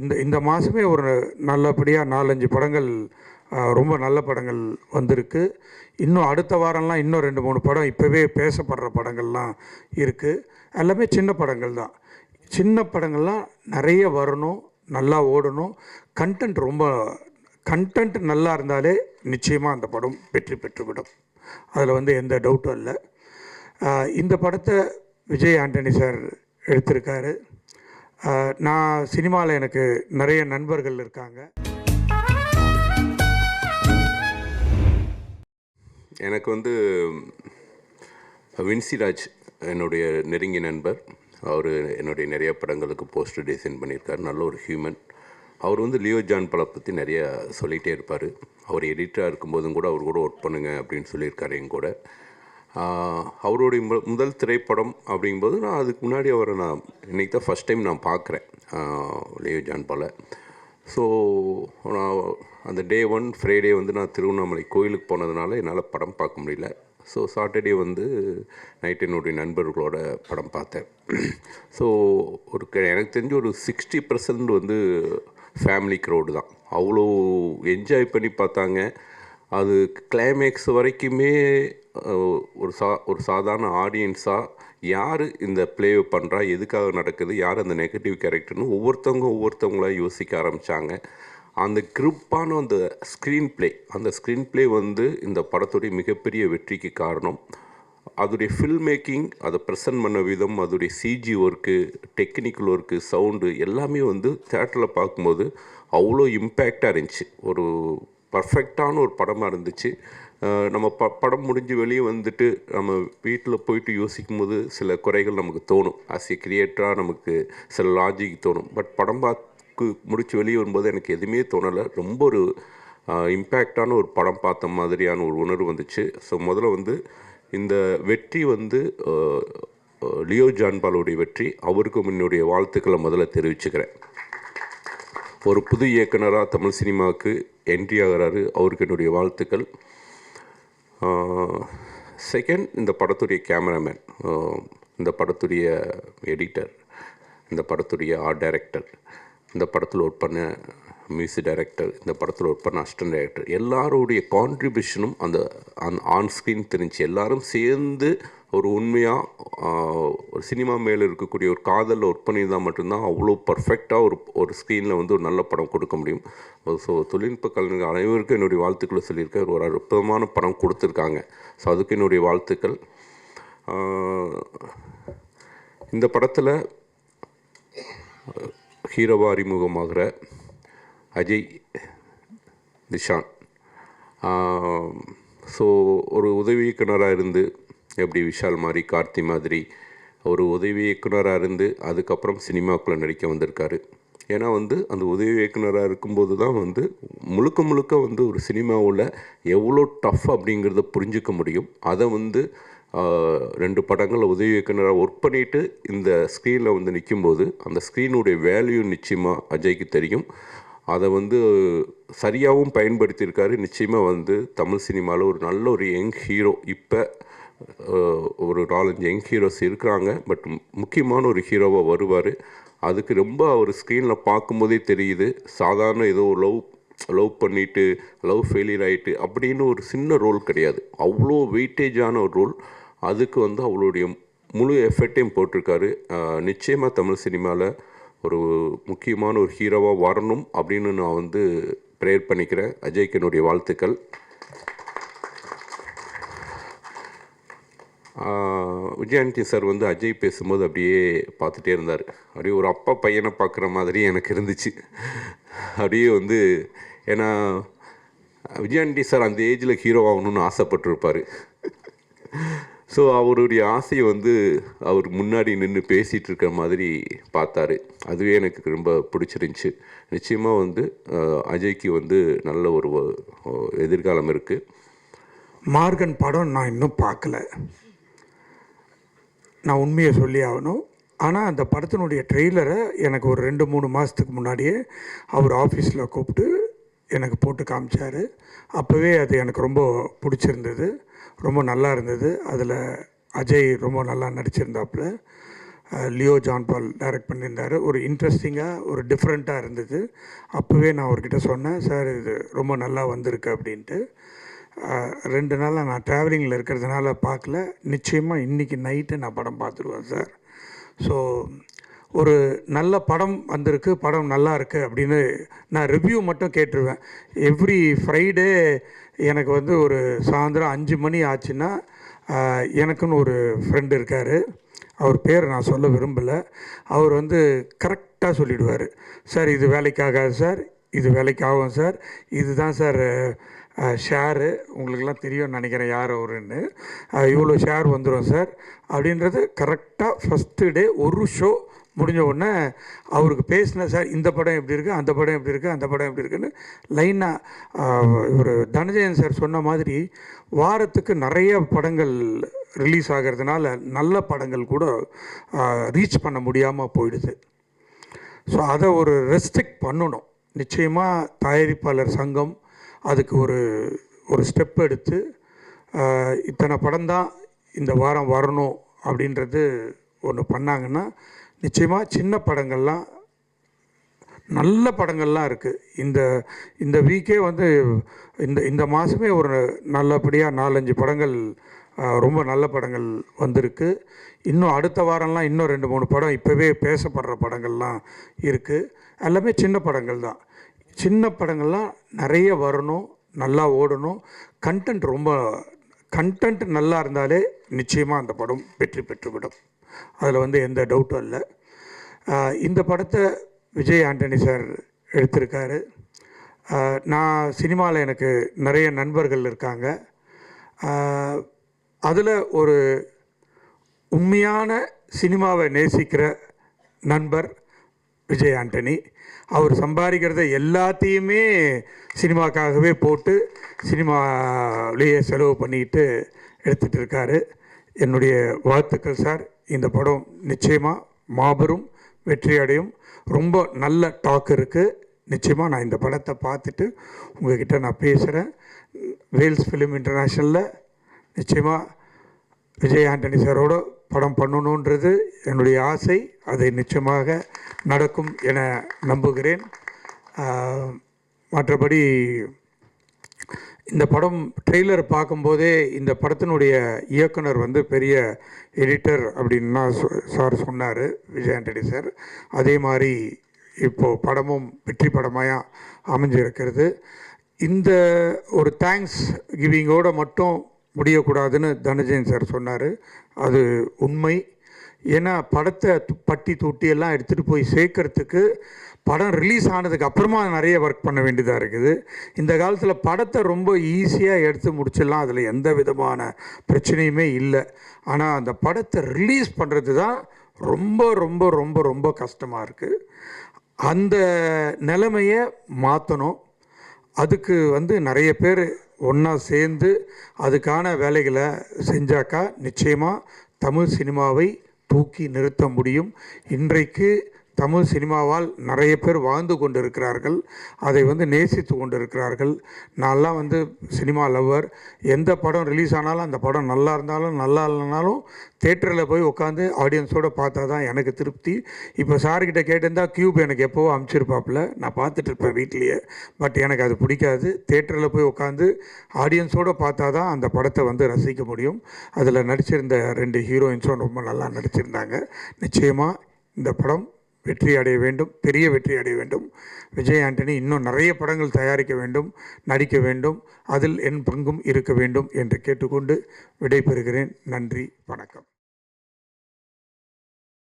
இந்த இந்த மாதமே ஒரு நல்லபடியாக நாலஞ்சு படங்கள் ரொம்ப நல்ல படங்கள் வந்திருக்கு. இன்னும் அடுத்த வாரம்லாம் இன்னும் ரெண்டு மூணு படம் இப்போவே பேசப்படுற படங்கள்லாம் இருக்குது எல்லாமே சின்ன படங்கள் தான். சின்ன படங்கள்லாம் நிறைய வரணும் நல்லா ஓடணும். கண்டென்ட் ரொம்ப கண்டென்ட் நல்லா இருந்தாலே நிச்சயமாக அந்த படம் வெற்றி பெற்றுவிடும். அதில் வந்து எந்த டவுட்டும் இல்லை. இந்த படத்தை விஜய் ஆண்டனி சார் எடுத்திருக்காரு. நான் சினிமாவில் எனக்கு நிறைய நண்பர்கள் இருக்காங்க. எனக்கு வந்து வின்சிராஜ் என்னுடைய நெருங்கிய நண்பர். அவர் என்னுடைய நிறைய படங்களுக்கு போஸ்டர் டிசைன் பண்ணியிருக்கார். நல்ல ஒரு ஹியூமன். அவர் வந்து லியோ ஜான் படம் பற்றி நிறைய சொல்லிகிட்டே இருப்பார். அவர் எடிட்டராக இருக்கும்போதும் கூட அவர் கூட ஒர்க் பண்ணுங்க அப்படின்னு சொல்லியிருக்காரு என் கூட. அவருடைய மு- முதல் திரைப்படம் அப்படிங்கும்போது நான் அதுக்கு முன்னாடி அவரை நான் இன்னைக்கு தான் ஃபஸ்ட் டைம் நான் பார்க்குறேன். லியோ ஜான் ஸோ நான் அந்த டே ஒன் ஃப்ரைடே வந்து நான் திருவண்ணாமலை கோயிலுக்கு போனதுனால என்னால் படம் பார்க்க முடியல. ஸோ சாட்டர்டே வந்து நைட் என்னுடைய நண்பர்களோட படம் பார்த்தேன். ஸோ ஒரு க- எனக்கு தெரிஞ்சு ஒரு சிக்ஸ்டி பர்சன்ட் வந்து ஃபேமிலி க்ரௌடு தான். அவ்வளோ என்ஜாய் பண்ணி பார்த்தாங்க. அது கிளைமேக்ஸ் வரைக்குமே ஒரு சா ஒரு சாதாரண ஆடியன்ஸாக யார் இந்த ப்ளே பண்ணுறா எதுக்காக நடக்குது யார் அந்த நெகட்டிவ் கேரக்டர்னு ஒவ்வொருத்தவங்க ஒவ்வொருத்தவங்களா யோசிக்க ஆரம்பித்தாங்க அந்த கிரிப்பான அந்த ஸ்க்ரீன் ப்ளே அந்த ஸ்க்ரீன் ப்ளே வந்து இந்த படத்துடைய மிகப்பெரிய வெற்றிக்கு காரணம். அதோடைய ஃபில்ம் மேக்கிங் அதை ப்ரெசன்ட் பண்ண விதம் அதோடைய CG work technical work sound எல்லாமே வந்து தேட்டரில் பார்க்கும்போது அவ்வளோ இம்பேக்டாக இருந்துச்சு. ஒரு பர்ஃபெக்டான ஒரு படமாக இருந்துச்சு. நம்ம ப படம் முடிஞ்சு வெளியே வந்துட்டு நம்ம வீட்டில் போயிட்டு யோசிக்கும் போது சில குறைகள் நமக்கு தோணும். ஆஸ் ஏ கிரியேட்டராக நமக்கு சில லாஜிக் தோணும். பட் படம் பார்த்து முடிச்சு வெளியே வரும்போது எனக்கு எதுவுமே தோணலை. ரொம்ப ஒரு இம்பேக்டான ஒரு படம் பார்த்த மாதிரியான ஒரு உணர்வு வந்துச்சு. ஸோ முதல்ல வந்து இந்த வெற்றி வந்து லியோ ஜான்பாலுடைய வெற்றி. அவருக்கு என்னுடைய வாழ்த்துக்களை முதல்ல தெரிவிச்சுக்கிறேன். ஒரு புது இயக்குனராக தமிழ் சினிமாவுக்கு என்ட்ரி ஆகிறாரு. அவருக்கு என்னுடைய வாழ்த்துக்கள். செகண்ட் இந்த படத்துடைய கேமராமேன் இந்த படத்துடைய எடிட்டர் இந்த படத்துடைய ஆர்ட் டைரக்டர் இந்த படத்தில் ஒர்க் பண்ண மியூசிக் டைரக்டர் இந்த படத்தில் ஒர்க் பண்ண அசிஸ்டன்ட் டைரக்டர் எல்லாருடைய கான்ட்ரிபியூஷனும் அந்த ஆன் ஆன் ஸ்க்ரீன் தெரிஞ்சு எல்லாரும் சேர்ந்து ஒரு உண்மையாக ஒரு சினிமா மேலே இருக்கக்கூடிய ஒரு காதலில் ஒர்க் பண்ணியிருந்தால் மட்டும்தான் அவ்வளோ பர்ஃபெக்டாக ஒரு ஒரு ஸ்க்ரீனில் வந்து ஒரு நல்ல படம் கொடுக்க முடியும். ஸோ தொழில்நுட்ப கலைஞர்கள் அனைவருக்கும் என்னுடைய வாழ்த்துக்களை சொல்லியிருக்கேன். ஒரு அற்புதமான படம் கொடுத்துருக்காங்க. ஸோ அதுக்கு என்னுடைய வாழ்த்துக்கள். இந்த படத்தில் ஹீரோவா அறிமுகமாகிற அஜய் நிஷான். ஸோ ஒரு உதவி இயக்குனராக இருந்து எப்படி விஷால் மாதிரி கார்த்தி மாதிரி ஒரு உதவி இயக்குனராக இருந்து அதுக்கப்புறம் சினிமாக்குள்ளே நடிக்க வந்திருக்காரு. ஏன்னா வந்து அந்த உதவி இயக்குனராக இருக்கும்போது தான் வந்து முழுக்க முழுக்க வந்து ஒரு சினிமாவில் எவ்வளோ டஃப் அப்படிங்கிறத புரிஞ்சுக்க முடியும். அதை வந்து ரெண்டு படங்களில் உதவி இயக்குனராக ஒர்க் பண்ணிவிட்டு இந்த ஸ்க்ரீனில் வந்து நிற்கும்போது அந்த ஸ்க்ரீனுடைய வேல்யூ நிச்சயமாக அஜய்க்கு தெரியும். அதை வந்து சரியாகவும் பயன்படுத்தியிருக்காரு. நிச்சயமாக வந்து தமிழ் சினிமாவில் ஒரு நல்ல ஒரு யங் ஹீரோ. இப்போ ஒரு நாலஞ்சு யங் ஹீரோஸ் இருக்கிறாங்க பட் முக்கியமான ஒரு ஹீரோவாக வருவார். அதுக்கு ரொம்ப அவர் ஸ்க்ரீனில் பார்க்கும்போதே தெரியுது சாதாரண ஏதோ லவ் லவ் பண்ணிவிட்டு லவ் ஃபெயிலியர் ஆகிட்டு அப்படின்னு ஒரு சின்ன ரோல் கிடையாது. அவ்வளோ வெயிட்டேஜான ஒரு ரோல் அதுக்கு வந்து அவளுடைய முழு எஃபர்ட்டையும் போட்டிருக்காரு. நிச்சயமாக தமிழ் சினிமாவில் ஒரு முக்கியமான ஒரு ஹீரோவாக வரணும் அப்படின்னு நான் வந்து ப்ரேயர் பண்ணிக்கிறேன். அஜய்கனுடைய வாழ்த்துக்கள். விஜயானந்தி சார் வந்து அஜய் பேசும்போது அப்படியே பார்த்துட்டே இருந்தார். அப்படியே ஒரு அப்பா பையனை பார்க்குற மாதிரி எனக்கு இருந்துச்சு. அப்படியே வந்து ஏன்னா விஜயாண்டி சார் அந்த ஏஜில் ஹீரோ ஆகணும்னு ஆசைப்பட்டிருப்பார். ஸோ அவருடைய ஆசையை வந்து அவர் முன்னாடி நின்று பேசிகிட்டு இருக்கிற மாதிரி பார்த்தாரு. அதுவே எனக்கு ரொம்ப பிடிச்சிருந்துச்சி. நிச்சயமாக வந்து அஜய்க்கு வந்து நல்ல ஒரு எதிர்காலம் இருக்குது மார்கன் படம் நான் இன்னும் பார்க்கல. நான் உண்மையை சொல்லி ஆகணும். ஆனால் அந்த படத்தினுடைய ட்ரெய்லரை எனக்கு ஒரு ரெண்டு மூணு மாதத்துக்கு முன்னாடியே அவர் ஆஃபீஸில் கூப்பிட்டு எனக்கு போட்டு காமிச்சார். அப்போவே அது எனக்கு ரொம்ப பிடிச்சிருந்தது. ரொம்ப நல்லா இருந்தது. அதில் அஜய் ரொம்ப நல்லா நடிச்சிருந்தாப்புல. லியோ ஜான் பால் டைரக்ட் பண்ணியிருந்தார். ஒரு இன்ட்ரெஸ்டிங்காக ஒரு டிஃப்ரெண்ட்டாக இருந்தது. அப்போவே நான் அவர்கிட்ட சொன்னேன் சார் இது ரொம்ப நல்லா வந்திருக்கு அப்படின்ட்டு. ரெண்டு நாளாக நான் ட்ராவலிங்கில் இருக்கிறதுனால பார்க்கல. நிச்சயமாக இன்றைக்கி நைட்டு நான் படம் பார்த்துருவேன் சார் ஸோ ஒரு நல்ல படம் வந்திருக்கு படம் நல்லா இருக்குது அப்படின்னு நான் ரிவ்யூ மட்டும் கேட்டுருவேன். எவ்ரி ஃப்ரைடே எனக்கு வந்து ஒரு சாயந்தரம் அஞ்சு மணி ஆச்சுன்னா எனக்குன்னு ஒரு ஃப்ரெண்டு இருக்கார். அவர் பேர் நான் சொல்ல விரும்பலை. அவர் வந்து கரெக்டாக சொல்லிடுவார். சார் இது வேலைக்காகாது சார் இது வேலைக்கு ஆகும் சார். இதுதான் சார் ஷேரு. உங்களுக்கெல்லாம் தெரியும்னு நினைக்கிறேன் யார் அவருன்னு. இவ்வளோ ஷேர் வந்துடும் சார். அப்படின்றது கரெக்டாக ஃபஸ்ட்டு டே ஒரு ஷோ முடிஞ்ச உடனே அவருக்கு பேசின சார் இந்த படம் எப்படி இருக்குது அந்த படம் எப்படி இருக்குது அந்த படம் எப்படி இருக்குன்னு லைனாக இவர் தனஜயன் சார் சொன்ன மாதிரி வாரத்துக்கு நிறைய படங்கள் ரிலீஸ் ஆகிறதுனால நல்ல படங்கள் கூட ரீச் பண்ண முடியாமல் போயிடுது. ஸோ அதை ஒரு ரெஸ்ட்ரிக்ட் பண்ணணும். நிச்சயமாக தயாரிப்பாளர் சங்கம் அதுக்கு ஒரு ஒரு ஸ்டெப் எடுத்து இத்தனை படம் தான் இந்த வாரம் வரணும் அப்படின்றது ஒன்று பண்ணாங்கன்னா நிச்சயமாக சின்ன படங்கள்லாம் நல்ல படங்கள்லாம் இருக்குது இந்த இந்த வீக்கே வந்து இந்த இந்த மாதமே ஒரு நல்லபடியாக நாலஞ்சு படங்கள் ரொம்ப நல்ல படங்கள் வந்திருக்கு. இன்னும் அடுத்த வாரம்லாம் இன்னும் ரெண்டு மூணு படம் இப்போவே பேசப்படுற படங்கள்லாம் இருக்குது எல்லாமே சின்ன படங்கள் தான். சின்ன படங்கள்லாம் நிறைய வரணும் நல்லா ஓடணும். கண்டென்ட் ரொம்ப கண்டென்ட் நல்லா இருந்தாலே நிச்சயமாக அந்த படம் வெற்றி பெற்றுவிடும். அதில் வந்து எந்த டவுட்டும் இல்லை. இந்த படத்தை விஜய் ஆண்டனி சார் எடுத்திருக்காரு. நான் சினிமாவில் எனக்கு நிறைய நண்பர்கள் இருக்காங்க. அதில் ஒரு உண்மையான சினிமாவை நேசிக்கிற நண்பர் விஜய் ஆண்டனி அவர் சம்பாதிக்கிறத எல்லாத்தையுமே சினிமாக்காகவே போட்டு சினிமாவிலேயே செலவு பண்ணிட்டு எடுத்துகிட்டு இருக்காரு. என்னுடைய வாழ்த்துக்கள் சார். இந்த படம் நிச்சயமாக மாபெரும் வெற்றி அடையும். ரொம்ப நல்ல டாக் இருக்குது நிச்சயமாக நான் இந்த படத்தை பார்த்துட்டு உங்ககிட்ட நான் பேசுகிறேன் வேல்ஸ் ஃபிலிம் இன்டர்நேஷ்னலில் நிச்சயமாக விஜய் ஆண்டனி சாரோட படம் பண்ணணுன்றது என்னுடைய ஆசை. அதை நிச்சயமாக நடக்கும் என நம்புகிறேன். மற்றபடி இந்த படம் ட்ரெய்லர் பார்க்கும்போதே இந்த படத்தினுடைய இயக்குனர் வந்து பெரிய எடிட்டர் அப்படின்னா சார் சொன்னார் விஜய் ஆண்டனி சார். அதே மாதிரி இப்போது படமும் வெற்றி படமாக அமைஞ்சிருக்கிறது. இந்த ஒரு தேங்க்ஸ் கிவிங்கோட மட்டும் முடியக்கூடாதுன்னு தனஜயன் சார் சொன்னார். அது உண்மை. ஏன்னா படத்தை பட்டி தொட்டியெல்லாம் எடுத்துகிட்டு போய் சேர்க்கறதுக்கு படம் ரிலீஸ் ஆனதுக்கு அப்புறமா நிறைய ஒர்க் பண்ண வேண்டியதாக இருக்குது. இந்த காலத்தில் படத்தை ரொம்ப ஈஸியாக எடுத்து முடிச்சிடலாம். அதில் எந்த விதமான பிரச்சனையுமே இல்லை. ஆனால் அந்த படத்தை ரிலீஸ் பண்ணுறது தான் ரொம்ப ரொம்ப ரொம்ப ரொம்ப கஷ்டமாக இருக்குது அந்த நிலைமையை மாற்றணும் அதுக்கு வந்து நிறைய பேர் ஒன்றா சேர்ந்து அதுக்கான வேலைகளை செஞ்சாக்கா நிச்சயமாக தமிழ் சினிமாவை தூக்கி நிறுத்த முடியும். இன்றைக்கு தமிழ் சினிமாவால் நிறைய பேர் வாழ்ந்து கொண்டு இருக்கிறார்கள் அதை வந்து நேசித்து கொண்டு இருக்கிறார்கள் நான்லாம் வந்து சினிமா லவ்வர். எந்த படம் ரிலீஸ் ஆனாலும் அந்த படம் நல்லா இருந்தாலும் நல்லா இல்லைனாலும் தேட்டரில் போய் உட்காந்து ஆடியன்ஸோடு பார்த்தா தான் எனக்கு திருப்தி. இப்போ சார்கிட்ட கேட்டிருந்தால் க்யூப் எனக்கு எப்போவோ அமுச்சிருப்பாப்புல. நான் பார்த்துட்டு இருப்பேன் வீட்லேயே. பட் எனக்கு அது பிடிக்காது. தேட்டரில் போய் உட்காந்து ஆடியன்ஸோடு பார்த்தா தான் அந்த படத்தை வந்து ரசிக்க முடியும். அதில் நடிச்சிருந்த ரெண்டு ஹீரோயின்ஸும் ரொம்ப நல்லா நடிச்சிருந்தாங்க. நிச்சயமாக இந்த படம் வெற்றி அடைய வேண்டும் பெரிய வெற்றி அடைய வேண்டும். விஜய் ஆண்டனி இன்னும் நிறைய படங்கள் தயாரிக்க வேண்டும் நடிக்க வேண்டும் அதில் என் பங்கும் இருக்க வேண்டும் என்று கேட்டுக்கொண்டு விடைபெறுகிறேன். நன்றி வணக்கம்.